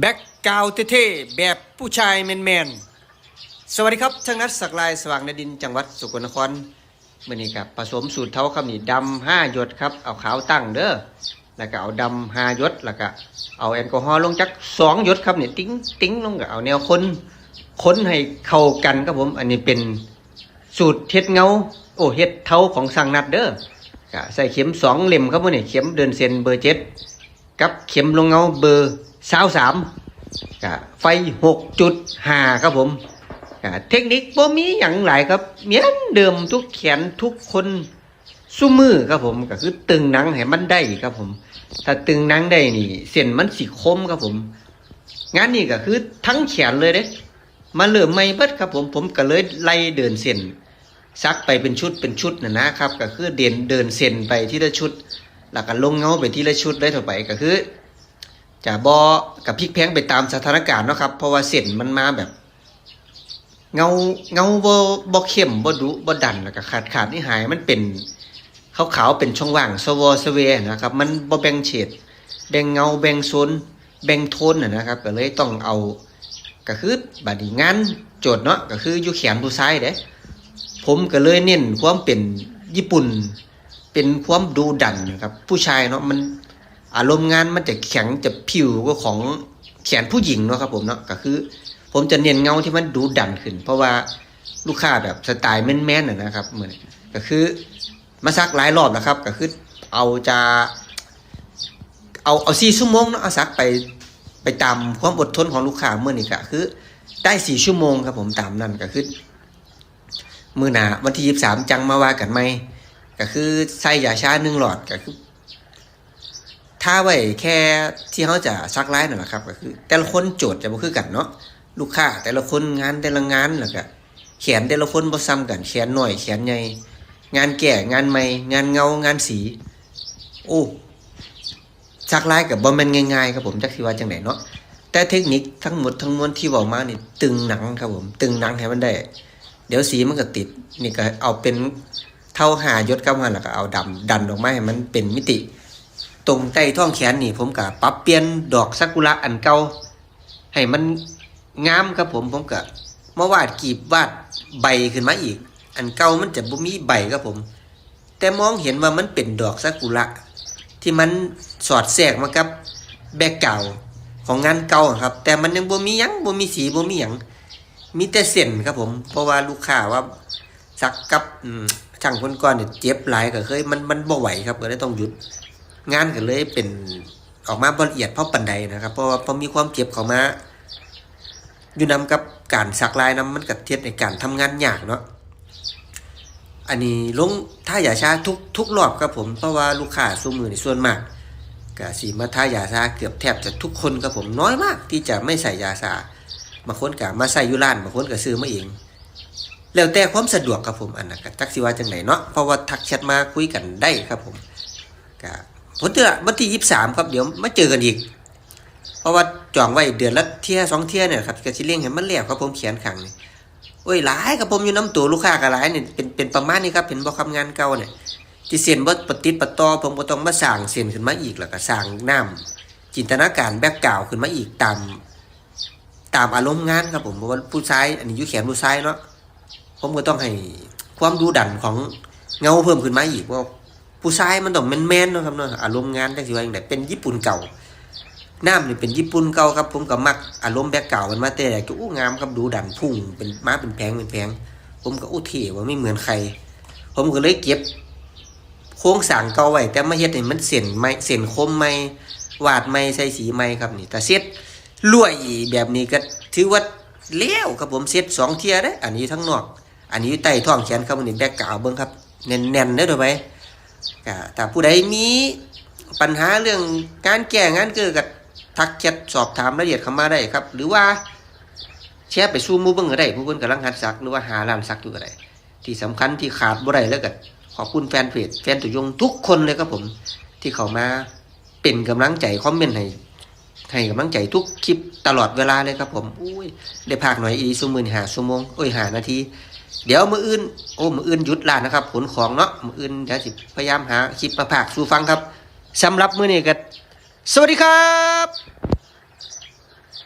แบ็กกาวเท่ๆแบบผู้ชายแมนๆ สวัสดีครับช่างนัดสักลายสว่างนดินจังหวัดสกลนครเมื่อนี้ครับผสมสูตรเท่าคำนี้ดำห้าหยดครับ เอาขาวตั้งเด้อแล้วก็เอาดำห้าหยดแล้วก็เอาแอลกอฮอล์ลงจักสองหยดครับเนี่ยติ้งติ้งลงก็เอาแนวคนค้นให้เข้ากันครับผม อันนี้เป็นสูตรเฮ็ดเงา โอ้เฮ็ดเท่าของสั่งนัดเด้อใส่เข็มสองเล่มครับมื่อนี้เข็มเดินเซนเบอร์เจ็ดกับเข็มลงเงาเบอร์ สาวสามกะไฟหกจุดห้าครับผมเทคนิคบ่มีอย่างหลายครับเหมือนเดิมทุกแขนทุกคนสู้มือครับผมก็คือตึงหนังให้มันได้ครับผม ถ้าตึงหนังได้นี่ เส้นมันสิคมครับผมงานนี้ก็คือทั้งแขนเลยเด้มาเริ่มไม่เบิดครับผมผมก็เลยไล่เดินเส้นซักไปเป็นชุดเป็นชุดนะนะครับ ก็คือเดินเดินเส้นไปทีละชุด แล้วก็ลงเงาไปทีละชุดได้ต่อไปก็คือ จะบอกับพลิกแพงไปตามสถานการณ์เนาะครับ เพราะว่าเส้นมันมาแบบ เงาเงาบ่บ่เข้มบ่ดุบ่ดันแล้วก็ขาดขาดนี่หายมันเป็นขาวๆเป็นช่องว่างสวอสเวนะครับ มันบ่แบ่งเฉดแบ่งเงาแบ่งโซนแบ่งโทนนะนะครับ ก็เลยต้องเอาก็คือบัดนี้งานโจทย์เนาะก็คืออยู่แขนผู้ซ้ายเด้ผมก็เลยเน้นความเป็นญี่ปุ่น เป็นความดูดันนะครับ ผู้ชายเนาะมัน อารมณ์งานมันจะแข็งจะผิวก็ของแขนผู้หญิงเนาะครับผมเนาะก็คือ ผมจะเน้นเงาที่มันดูดันขึ้น เพราะว่าลูกค้าแบบสไตล์แมนๆนะนะครับเหมือนก็คือมาซักหลายรอบนะครับ ก็คือเอาจะเอาเอาสี่ชั่วโมงเนาะเอาซักไปไปตามความอดทนของลูกค้าเมื่อนี้ก็คือ ได้สี่ชั่วโมงครับผมตามนั้นก็คือมือหนาวันที่ยี่สามจังมาว่ากันไหมก็คือใส่ยาชาหนึ่งหลอดก็คือ ถ้าไว้แค่ที่เขาจะซักไล่นั่นแหละครับก็คือ แต่ละคนโจทย์จะบ่คือกันเนาะลูกค้าแต่ละคนงานแต่ละงานแล้วก็แขนแต่ละคนบ่ซ้ำกันแขนหน่อยแขนใหญ่งานแก่งานใหม่งานเงางานสี โอ้ซักไล่กับบ่แม่นง่ายๆครับผมจักสิว่าจังไดเนาะแต่เทคนิคทั้งหมดทั้งมวลที่บอกมานี่ตึงหนังครับผม ตึงหนังให้มันได้ เดี๋ยวสีมันก็ติด นี่ก็เอาเป็นเท่าหายศกับมันแล้วก็เอาดำดันออกมาให้มันเป็นมิติ ตรงใต้ท้องแขนนี่ผมก็ปรับเปลี่ยนดอกซากุระอันเก่าให้มันงามครับผมผมก็มาวาดกีบวาดใบขึ้นมาอีก อันเก่ามันจะบ่มีใบครับผม แต่มองเห็นว่ามันเป็นดอกซากุระที่มันสอดแทรกมากับแบกเก่าของงานเก่าครับ แต่มันยังบ่มีหยังบ่มีสีบ่มีหยังมีแต่เส้นครับผม เพราะว่าลูกค้าว่าสักกับช่างคนก่อนเนี่ยเจ็บหลายก็เคยมันมันบ่ไหวครับก็เลยต้องหยุด งานก็เลยเป็นออกมาบละเอียดเพราะปันใดนะครับ เพราะว่าพอมีความเจ็บเข้ามา อยู่นำกับการสักลายนํมันกับเทียบในการทำงานยากเนาะอันนี้ลงท่ายาชาทุกทุกรอบครับผมเพราะว่าลูกค้าสู้มือในส่วนมากก็สีมาท่ายาชาเกือบแทบจะทุกคนครับผมน้อยมาก ที่จะไม่ใส่ยาชาบางคนก็มาใส่ยุร้านบางคนก็ซื้อมาเอง แล้วแต่ความสะดวกครับผมอันนั้นก็จักสิว่าจังไหนเนาะเพราะว่าทักแชทมาคุยกันได้ครับผมก็ ผมเตือวันที่ยี่สามครับเดี๋ยวมาเจอกันอีก เพราะว่าจองไว้เดือนละเที่ยสองเที่ยเนี่ยครับก็สิเลี้ยงให้มันแล้วครับผมเขียนขังนี่โอ้ยหลายครับผมอยู่น้ำตัวลูกค้าก็หลายเนี่ยเป็นเป็นประมาณนี้ครับเห็นบ่คำงานเก่าเนี่ยที่เสียนบ่ปฏิดปะต่อผมก็ต้องมาสร้างเสียนขึ้นมาอีกแล้วก็สร้างน้ำจินตนาการแบกกราวขึ้นมาอีกตามตามอารมณ์งานครับผมเพราะว่าผู้ชายอันนี้ยู่แขนผู้ชายเนาะผมก็ต้องให้ความดูดันของเงาเพิ่มขึ้นมาอีกเพราะว่า ผู้ชายมันต้องแมนๆเนาะครับเนาะอารมณ์งานจังสิว่าอย่างไรเป็นญี่ปุ่นเก่าน้ำนี่เป็นญี่ปุ่นเก่าครับผมก็มักอารมณ์แบบเก่ามันมาแต่ก็อู้งามครับดูดันพุ่งเป็นมาเป็นแพงเป็นแพงผมก็อู้เท่ว่าไม่เหมือนใคร ผมก็เลยเก็บ โครงสางเก่าไว้แต่มาเฮ็ดให้มันเส้นใหม่เส้นคมใหม่วาดใหม่ใส่สีใหม่ครับนี่แต่เซ็ตรวยแบบนี้ก็ถือว่าเลี้ยวครับผมเซตสองเทียได้ออันนี้ทั้งนอก อันนี้อยู่ใต้ท้องแขนครับอันนี้แบกกราเบิ้งครับแน่นๆได้อถูกไหม ก็ถ้าผู้ใดมีปัญหาเรื่องการแก้งานเกิดกับทักแชทสอบถามรายละเอียดเข้ามาได้ครับ หรือว่าแชร์ไปสู้มู่เบิ่งก็ได้ผู้เพิ่นกำลังหัดซักหรือว่าหาร้านซักอยู่ก็ได้ที่สำคัญที่ขาดบ่ได้แล้วก็ขอบคุณแฟนเพจแฟนตัวยงทุกคนเลยครับผมที่เข้ามาเป็นกำลังใจคอมเมนต์ให้ให้กำลังใจทุกคลิปตลอดเวลาเลยครับผมอุ้ยได้พากหน่อยอีสุมือหาชั่วโมงโอ้ยหานาที เดี๋ยวมืออื่น โอ้มืออื่นหยุดลานะครับขนของเนาะมืออื่นเดี๋ยวสิพยายามหาคลิปมาผากสู่ฟังครับสำหรับมือนี้ก็สวัสดีครับ